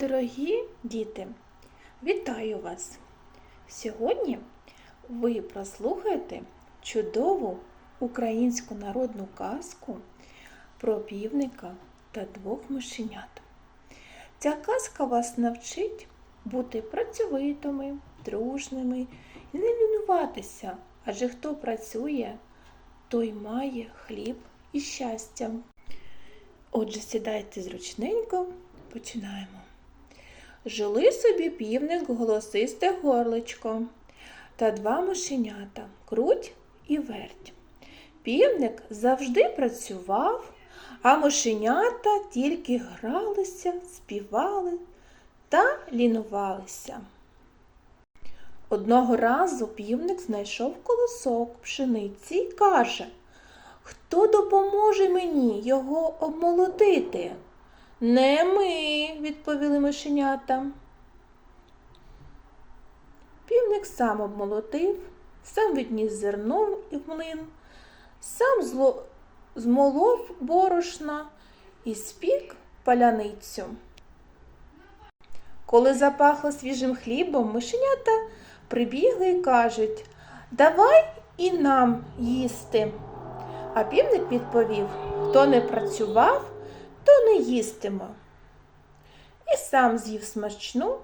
Дорогі діти, вітаю вас! Сьогодні ви прослухаєте чудову українську народну казку про півника та двох мишенят. Ця казка вас навчить бути працьовитими, дружними і не лінуватися, адже хто працює, той має хліб і щастя. Отже, сідайте зручненько, починаємо. Жили собі півник голосисте горличко та два мишенята круть і верть. Півник завжди працював, а мишенята тільки гралися, співали та лінувалися. Одного разу півник знайшов колосок пшениці і каже Хто допоможе мені його обмолотити? Не ми, відповіли мишенята. Півник сам обмолотив, сам відніс зерно і в млин, сам зло... змолов борошна і спік паляницю. Коли запахло свіжим хлібом, мишенята прибігли і кажуть Давай і нам їсти. А півник відповів Хто не працював, то не їстиме. І сам з'їв смачну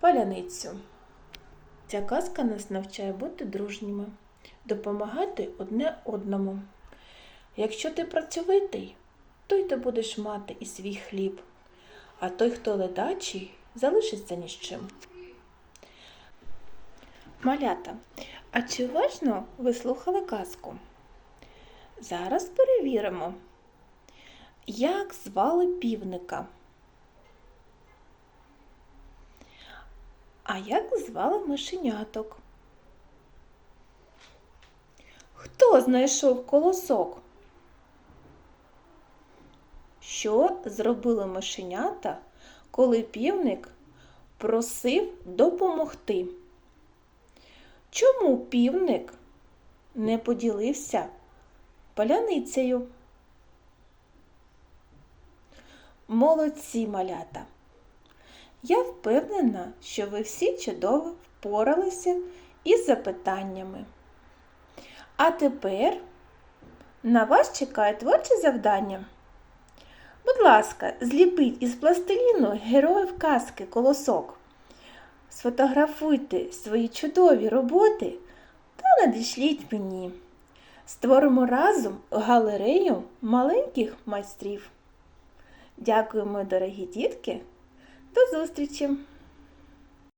паляницю. Ця казка нас навчає бути дружніми, допомагати одне одному. Якщо ти працьовитий, то й ти будеш мати і свій хліб, а той, хто ледачий, залишиться ні з чим. Малята, а чи уважно ви слухали казку? Зараз перевіримо, як звали півника. А як звали мишеняток? Хто знайшов колосок? Що зробили мишенята, коли півник просив допомогти? Чому півник не поділився паляницею? Молодці малята! Я впевнена, що ви всі чудово впоралися із запитаннями. А тепер на вас чекає творче завдання. Будь ласка, зліпіть із пластиліну героїв казки колосок. Сфотографуйте свої чудові роботи та надішліть мені. Створимо разом галерею маленьких майстрів. Дякуємо, дорогі дітки! До зустрічі!